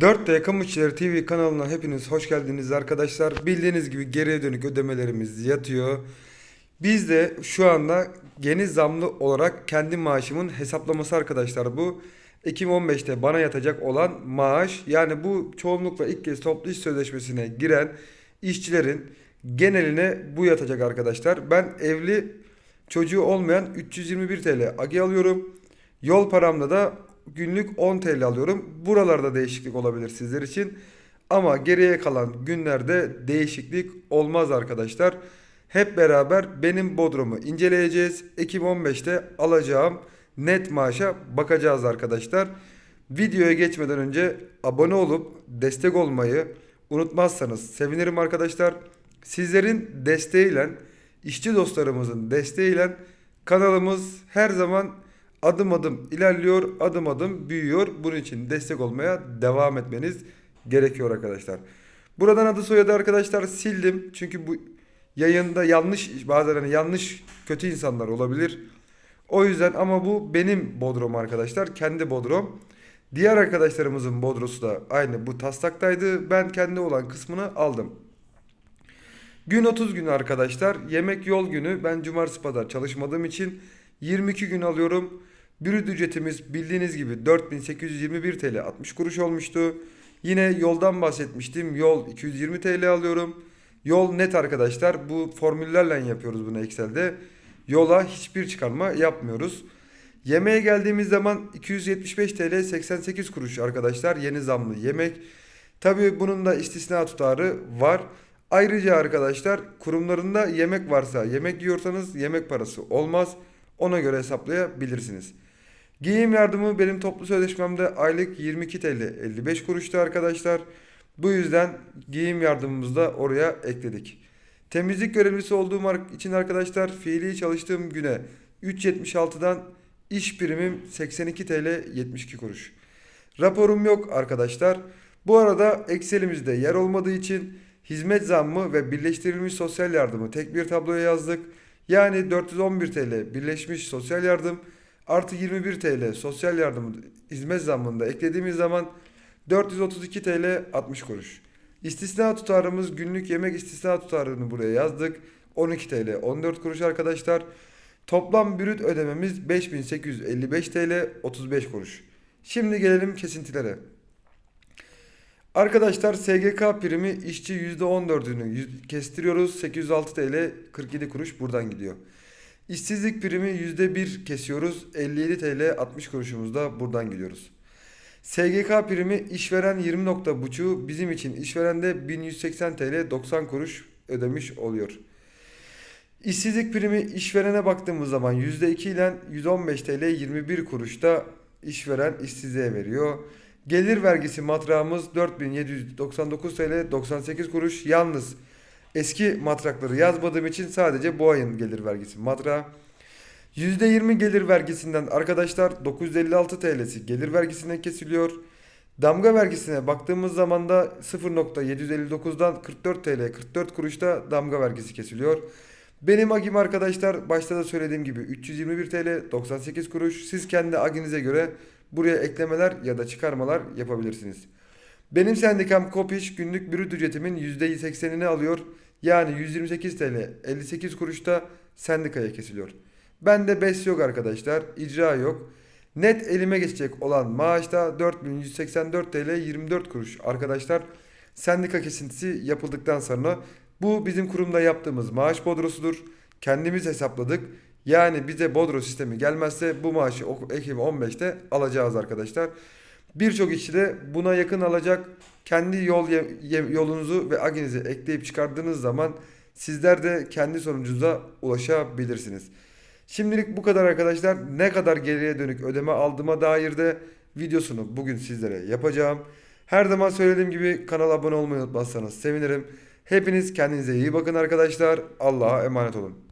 4D Kamu İşçileri TV kanalına hepiniz hoş geldiniz arkadaşlar. Bildiğiniz gibi geriye dönük ödemelerimiz yatıyor. Biz de şu anda yeni zamlı olarak kendi maaşımın hesaplaması arkadaşlar bu. Ekim 15'te bana yatacak olan maaş yani bu çoğunlukla ilk kez toplu iş sözleşmesine giren işçilerin geneline bu yatacak arkadaşlar. Ben evli çocuğu olmayan 321 TL agi alıyorum. Yol paramda da günlük 10 TL alıyorum. Buralarda değişiklik olabilir sizler için. Ama geriye kalan günlerde değişiklik olmaz arkadaşlar. Hep beraber benim Bodrum'u inceleyeceğiz. Ekim 15'te alacağım net maaşa bakacağız arkadaşlar. Videoya geçmeden önce abone olup destek olmayı unutmazsanız sevinirim arkadaşlar. Sizlerin desteğiyle, işçi dostlarımızın desteğiyle kanalımız her zaman adım adım ilerliyor, adım adım büyüyor. Bunun için destek olmaya devam etmeniz gerekiyor arkadaşlar. Buradan adı soyadı arkadaşlar sildim. Çünkü bu yayında yanlış bazen hani yanlış kötü insanlar olabilir. O yüzden ama bu benim bodrum arkadaşlar. Kendi bodrum. Diğer arkadaşlarımızın bodrosu da aynı bu taslaktaydı. Ben kendi olan kısmını aldım. Gün 30 günü arkadaşlar. Yemek yol günü. Ben cumartesi pazar çalışmadığım için 22 gün alıyorum. Brüt ücretimiz bildiğiniz gibi 4821 TL 60 kuruş olmuştu. Yine yoldan bahsetmiştim. Yol 220 TL alıyorum. Yol net arkadaşlar. Bu formüllerle yapıyoruz bunu Excel'de. Yola hiçbir çıkarma yapmıyoruz. Yemeğe geldiğimiz zaman 275 TL 88 kuruş arkadaşlar. Yeni zamlı yemek. Tabii bunun da istisna tutarı var. Ayrıca arkadaşlar kurumlarında yemek varsa yemek yiyorsanız yemek parası olmaz. Ona göre hesaplayabilirsiniz. Giyim yardımı benim toplu sözleşmemde aylık 22 TL 55 kuruştu arkadaşlar. Bu yüzden giyim yardımımızı da oraya ekledik. Temizlik görevlisi olduğum için arkadaşlar fiili çalıştığım güne 3.76'dan iş primim 82 TL 72 kuruş. Raporum yok arkadaşlar. Bu arada Excel'imizde yer olmadığı için hizmet zammı ve birleştirilmiş sosyal yardımı tek bir tabloya yazdık. Yani 411 TL birleşmiş sosyal yardım artı 21 TL sosyal yardım hizmet zammını da eklediğimiz zaman 432 TL 60 kuruş. İstisna tutarımız günlük yemek istisna tutarını buraya yazdık. 12 TL 14 kuruş arkadaşlar. Toplam brüt ödememiz 5855 TL 35 kuruş. Şimdi gelelim kesintilere. Arkadaşlar SGK primi işçi %14'ünü yüz- kestiriyoruz. 806 TL 47 kuruş buradan gidiyor. İşsizlik primi %1 kesiyoruz. 57 TL 60 kuruşumuz da buradan gidiyoruz. SGK primi işveren 20 nokta buçuğu bizim için işveren de 1180 TL 90 kuruş ödemiş oluyor. İşsizlik primi işverene baktığımız zaman %2 ile 115 TL 21 kuruşta işveren işsizliğe veriyor. Gelir vergisi matrağımız 4799 TL 98 kuruş. Yalnız eski matrakları yazmadığım için sadece bu ayın gelir vergisi matrağı. %20 gelir vergisinden arkadaşlar 956 TL'si gelir vergisinden kesiliyor. Damga vergisine baktığımız zaman da 0.759'dan 44 TL 44 kuruşta damga vergisi kesiliyor. Benim agim arkadaşlar başta da söylediğim gibi 321 TL 98 kuruş. Siz kendi aginize göre buraya eklemeler ya da çıkarmalar yapabilirsiniz. Benim sendikam Kopiş günlük brüt ücretimin %80'ini alıyor. Yani 128 TL 58 kuruşta sendikaya kesiliyor. Bende BES yok arkadaşlar. icra yok. Net elime geçecek olan maaşta 4184 TL 24 kuruş arkadaşlar. Sendika kesintisi yapıldıktan sonra bu bizim kurumda yaptığımız maaş bodrosudur. Kendimiz hesapladık. Yani bize bodro sistemi gelmezse bu maaşı Ekim 15'te alacağız arkadaşlar. Birçok işçi de buna yakın alacak. Kendi yol yolunuzu ve aginizi ekleyip çıkardığınız zaman sizler de kendi sonucunuza ulaşabilirsiniz. Şimdilik bu kadar arkadaşlar. Ne kadar geriye dönük ödeme aldığıma dair de videosunu bugün sizlere yapacağım. Her zaman söylediğim gibi kanala abone olmayı unutmazsanız sevinirim. Hepiniz kendinize iyi bakın arkadaşlar. Allah'a emanet olun.